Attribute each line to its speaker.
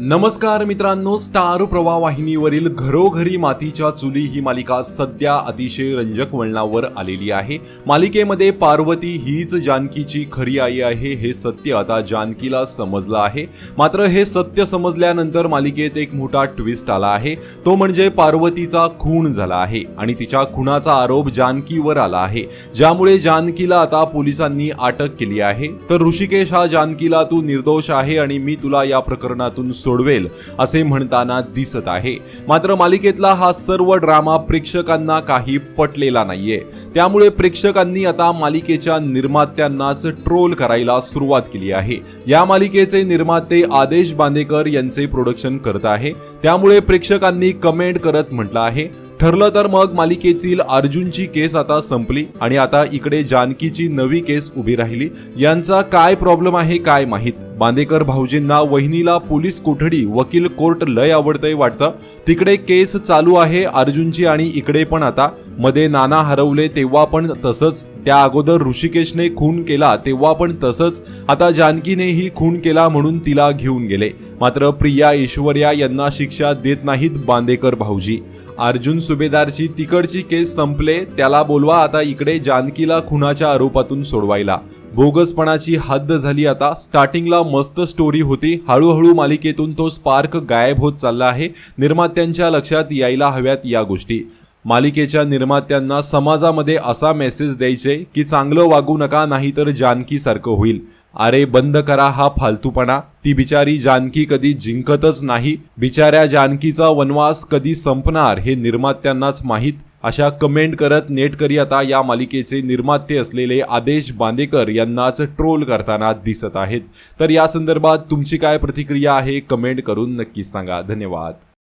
Speaker 1: नमस्कार मित्रांनो स्टार प्रवाह वाहिनीवरील घरोघरी मातीच्या चुली ही मालिका सध्या अतिशय रंजक वळणावर आलेली आहे. मालिकेमध्ये पार्वती हीच जानकीची खरी आई आहे हे सत्य आता जानकीला समजलं आहे. मात्र हे सत्य समजल्यानंतर मालिकेत एक मोठा ट्विस्ट आला आहे. तो म्हणजे पार्वतीचा खून झाला आहे आणि तिच्या खुनाचा आरोप जानकीवर आला आहे. ज्यामुळे जानकीला आता पोलिसांनी अटक केली आहे. तर ऋषिकेश हा जानकीला तू निर्दोष आहे आणि मी तुला या प्रकरणातून सोडवेल असे म्हणताना दिसत आहे. मात्र मालिकेतला हा सर्व ड्रामा प्रेक्षकांना काही पटलेला नाहीये. त्यामुळे प्रेक्षकांनी आता मालिकेच्या निर्मात्यांनाच ट्रोल करायला सुरुवात केली आहे. या मालिकेचे निर्माते आदेश बांदेकर यांचे प्रोडक्शन करत आहे. त्यामुळे प्रेक्षकांनी कमेंट करत म्हटलं आहे ठरलं तर मग मालिकेतील अर्जुनची केस आता संपली आणि आता इकडे जानकीची नवी केस उभी राहिली. यांचा काय प्रॉब्लेम आहे काय माहीत? बांदेकर भाऊजींना वहिनीला पोलीस कोठडी वकील कोर्ट लय आवडतंय वाटतं. तिकडे केस चालू आहे अर्जुनची आणि इकडे पण आता. मध्ये नाना हरवले तेव्हा पण तसंच. त्या अगोदर ऋषिकेशने खून केला तेव्हा पण तसंच. आता जानकीनेही खून केला म्हणून तिला घेऊन गेले. मात्र प्रिया ऐश्वर्या यांना शिक्षा देत नाहीत बांदेकर भाऊजी. अर्जुन सुभेदारची तिकडची केस संपले त्याला बोलवा आता इकडे जानकीला खुनाच्या आरोपातून सोडवायला. बोगसपणाची हद्द झाली आता. स्टार्टिंगला मस्त स्टोरी होती. हळूहळू मालिकेतून तो स्पार्क गायब होत चालला आहे. निर्मात्यांच्या लक्षात यायला हव्यात या गोष्टी. मालिकेच्या निर्मात्यांना समाजामध्ये असा मेसेज द्यायचे की चांगलं वागू नका नाहीतर जानकी सारखं होईल. अरे बंद करा हा फालतूपणा. ती बिचारी जानकी कधी जिंकतच नाही. बिचाऱ्या जानकीचा वनवास कधी संपणार हे निर्मात्यांनाच माहीत. अशा कमेंट करत नेटकरी आता या मालिकेचे निर्माते असलेले आदेश बांदेकर यांनाच ट्रोल करताना दिसत आहेत. तर या संदर्भात तुमची काय प्रतिक्रिया आहे कमेंट करून नक्कीच सांगा. धन्यवाद.